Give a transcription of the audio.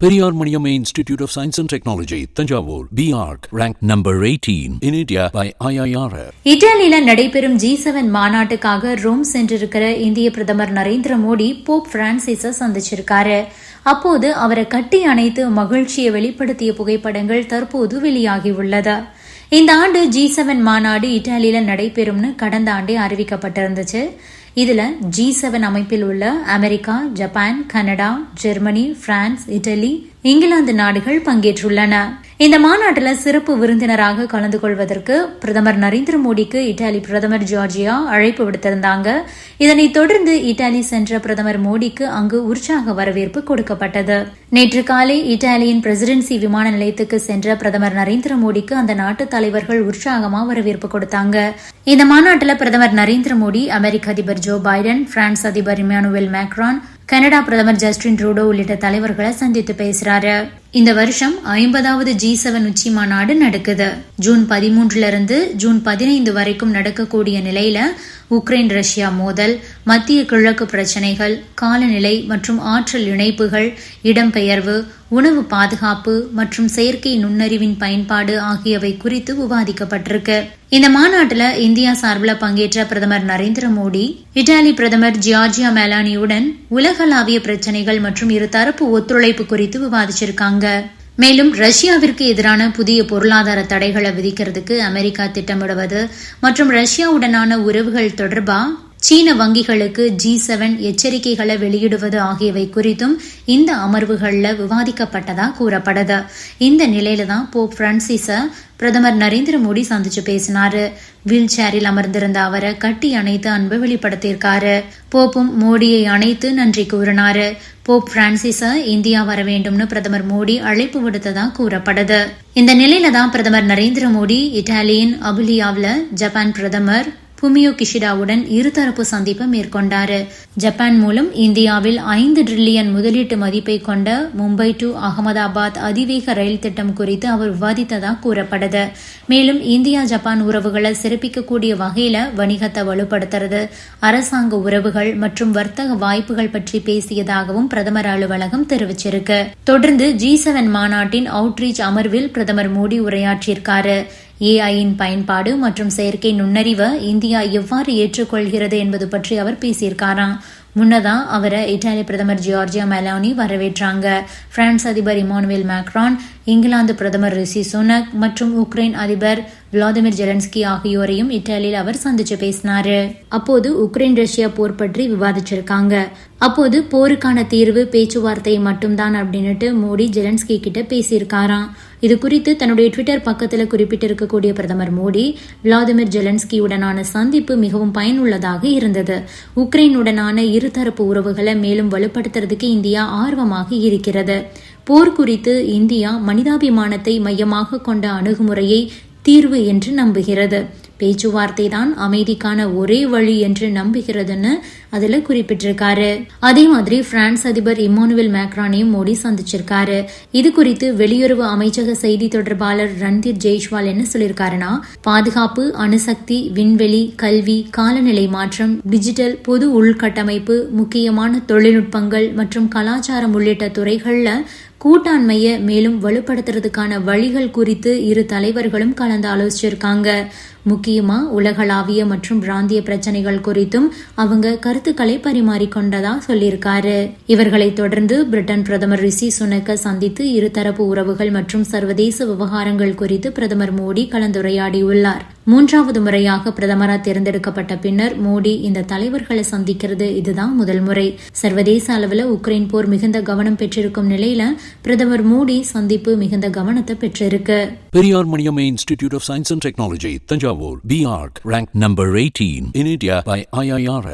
Periyar Maniamma Institute of Science and Technology, Tanjavur, BARC, ranked number 18 in India by IIRF. இத்தாலியில நடைபெறும் G seven மாநாட்டுக்காக Rome சென்றிருக்கிற இந்திய பிரதமர் நரேந்திர மோடி போப் பிரான்சிஸ சந்திச்சிருக்காரு. அப்போது அவரை கட்டி அணைத்து மகிழ்ச்சியை வெளிப்படுத்திய புகைப்படங்கள் தற்போது வெளியாகியுள்ளது. இந்த ஆண்டு ஜி செவன் மாநாடு இத்தாலியில நடைபெறும்னு கடந்த ஆண்டே அறிவிக்கப்பட்டிருந்துச்சு. இதுல ஜி செவன் அமைப்பில் உள்ள America Japan Canada Germany France Italy England நாடுகள் பங்கேற்றுள்ளன. இந்த மாநாட்டில் சிறப்பு விருந்தினராக கலந்து கொள்வதற்கு பிரதமர் நரேந்திர மோடிக்கு இத்தாலி பிரதமர் ஜார்ஜியா அழைப்பு விடுத்திருந்தாங்க. இதனைத் தொடர்ந்து இத்தாலி சென்ற பிரதமர் மோடிக்கு அங்கு உற்சாக வரவேற்பு கொடுக்கப்பட்டது. நேற்று காலை இத்தாலியின் பிரசிடென்சி விமான நிலையத்துக்கு சென்ற பிரதமர் நரேந்திர மோடிக்கு அந்த நாட்டு தலைவர்கள் உற்சாகமா வரவேற்பு கொடுத்தாங்க. இந்த மாநாட்டில் பிரதமர் நரேந்திர மோடி அமெரிக்க அதிபர் ஜோ பைடன் பிரான்ஸ் அதிபர் இமானுவேல் மேக்ரான் கனடா பிரதமர் ஜஸ்டின் ட்ரூடோ உள்ளிட்ட தலைவர்களை சந்தித்து பேசுறாரு. இந்த வருஷம் ஐம்பதாவது ஜி செவன் உச்சி மாநாடு நடக்குது. ஜூன் பதிமூன்றுல இருந்து ஜூன் பதினைந்து வரைக்கும் நடக்கக்கூடிய நிலையில உக்ரைன் ரஷ்யா மோதல் மத்திய கிழக்கு பிரச்சினைகள் காலநிலை மற்றும் ஆற்றல் இணைப்புகள் இடம்பெயர்வு உணவு பாதுகாப்பு மற்றும் செயற்கை நுண்ணறிவின் பயன்பாடு ஆகியவை குறித்து விவாதிக்கப்பட்டிருக்கு. இந்த மாநாட்டில் இந்தியா சார்பில் பங்கேற்ற பிரதமர் நரேந்திர மோடி இத்தாலி பிரதமர் ஜியார்ஜியா மேலானியுடன் உலகளாவிய பிரச்சினைகள் மற்றும் இருதரப்பு ஒத்துழைப்பு குறித்து விவாதிச்சிருக்காங்க. மேலும் ரஷ்யாவிற்கு எதிரான புதிய பொருளாதார தடைகளை விதிக்கிறதுக்கு அமெரிக்கா திட்டமிடுவது மற்றும் ரஷ்யாவுடனான உறவுகள் தொடர்பா? சீன வங்கிகளுக்கு ஜி செவன் எச்சரிக்கைகளை வெளியிடுவது ஆகியவை குறித்தும் இந்த அமர்வுகளில் விவாதிக்கப்பட்டதா கூறப்படுது. இந்த நிலையில தான் போப் பிரான்சிஸ பிரதமர் நரேந்திர மோடி சந்திச்சு பேசினாரு. வீல் சேரில் அமர்ந்திருந்த அவரை கட்டி அணைத்து அன்பு வெளிப்படுத்தியிருக்காரு. போப்பும் மோடியை அணைத்து நன்றி கூறினாரு. போப் பிரான்சிஸ இந்தியா வர வேண்டும்னு பிரதமர் மோடி அழைப்பு விடுத்ததா கூறப்படுது. இந்த நிலையில தான் பிரதமர் நரேந்திர மோடி இட்டாலியன் அபுலியாவில் ஜப்பான் பிரதமர் புமியோ கிஷிடாவுடன் இருதரப்பு சந்திப்பு மேற்கொண்டாரு. ஜப்பான் மூலம் இந்தியாவில் ஐந்து டிரில்லியன் முதலீட்டு மதிப்பை கொண்ட மும்பை டு அகமதாபாத் அதிவேக ரயில் திட்டம் குறித்து அவர் விவாதித்ததாக கூறப்படுது மேலும் இந்தியா ஜப்பான் உறவுகளை சிறப்பிக்கக்கூடிய வகையில வணிகத்தை வலுப்படுத்துறது அரசாங்க உறவுகள் மற்றும் வர்த்தக வாய்ப்புகள் பற்றி பேசியதாகவும் பிரதமர் அலுவலகம் தெரிவிச்சிருக்கு. தொடர்ந்து ஜி செவன் மாநாட்டின் அவுட்ரீச் அமர்வில் பிரதமர் மோடி உரையாற்றியிருக்காரு. ஏஐயின் பயன்பாடு மற்றும் செயற்கை நுண்ணறிவை இந்தியா எவ்வாறு ஏற்றுக்கொள்கிறது என்பது பற்றி அவர் பேசியிருக்காராம் முன்னதா அவரை இத்தாலி பிரதமர் ஜியார்ஜியா மெலானி வரவேற்றாங்க. பிரான்ஸ் அதிபர் இமானுவேல் மேக்ரான் இங்கிலாந்து பிரதமர் ரிஷி சுனக் மற்றும் உக்ரைன் அதிபர் விளாடிமிர் ஜெலன்ஸ்கி ஆகியோரையும் இத்தாலியில் அவர் சந்திச்சு பேசினாரு. அப்போது உக்ரைன் ரஷ்யா போர் பற்றி விவாதிச்சிருக்காங்க. அப்போது போருக்கான தீர்வு பேச்சுவார்த்தை மட்டும்தான் அப்படின்னுட்டு மோடி ஜெலன்ஸ்கி கிட்ட பேசியிருக்காராம். இது குறித்து தன்னுடைய ட்விட்டர் பக்கத்தில் குறிப்பிட்டிருக்கக்கூடிய பிரதமர் மோடி விளாடிமிர் ஜெலன்ஸ்கியுடனான சந்திப்பு மிகவும் பயனுள்ளதாக இருந்தது. உக்ரைனுடனான இருதரப்பு உறவுகளை மேலும் வலுப்படுத்துறதுக்கு இந்தியா ஆர்வமாக இருக்கிறது. போர் குறித்து இந்தியா மனிதாபிமானத்தை மையமாக கொண்ட அணுகுமுறையை தீர்வு என்று நம்புகிறது. பேச்சுவார்த்தை தான் அமைதிக்கான ஒரே வழி என்று நம்புகிறதுன்னு அதுல குறிப்பிட்டிருக்காரு. அதே மாதிரி பிரான்ஸ் அதிபர் இமானுவேல் மேக்ரானையும் மோடி சந்திச்சிருக்காரு. இது குறித்து வெளியுறவு அமைச்சக செய்தி தொடர்பாளர் ரன்தீர் ஜெய்ஷ்வால் என்ன சொல்லியிருக்காருன்னா பாதுகாப்பு அணுசக்தி விண்வெளி கல்வி காலநிலை மாற்றம் டிஜிட்டல் பொது உள்கட்டமைப்பு முக்கியமான தொழில்நுட்பங்கள் மற்றும் கலாச்சாரம் உள்ளிட்ட துறைகள்ல கூட்டாண்மையை மேலும் வலுப்படுத்துறதுக்கான வழிகள் குறித்து இரு தலைவர்களும் கலந்து ஆலோசிச்சிருக்காங்க. முக்கியமா உலகளாவிய மற்றும் பிராந்திய பிரச்சனைகள் குறித்தும் அவங்க கருத்துக்களை பரிமாறிக்கொண்டதா சொல்லியிருக்காரு. இவர்களை தொடர்ந்து பிரிட்டன் பிரதமர் ரிஷி சுனக்க சந்தித்து இருதரப்பு உறவுகள் மற்றும் சர்வதேச விவகாரங்கள் குறித்து பிரதமர் மோடி கலந்துரையாடியுள்ளார். மூன்றாவது முறையாக பிரதமராக தேர்ந்தெடுக்கப்பட்ட பின்னர் மோடி இந்த தலைவர்களை சந்திக்கிறது இதுதான் முதல் முறை. சர்வதேச அளவில் உக்ரைன் போர் மிகுந்த கவனம் பெற்றிருக்கும் நிலையில பிரதமர் மோடி சந்திப்பு மிகுந்த கவனத்தை பெற்றிருக்கு Periyar Maniamma Institute of Science and Technology, Tanjavur, BARC, ranked number 18 in India by IIRF.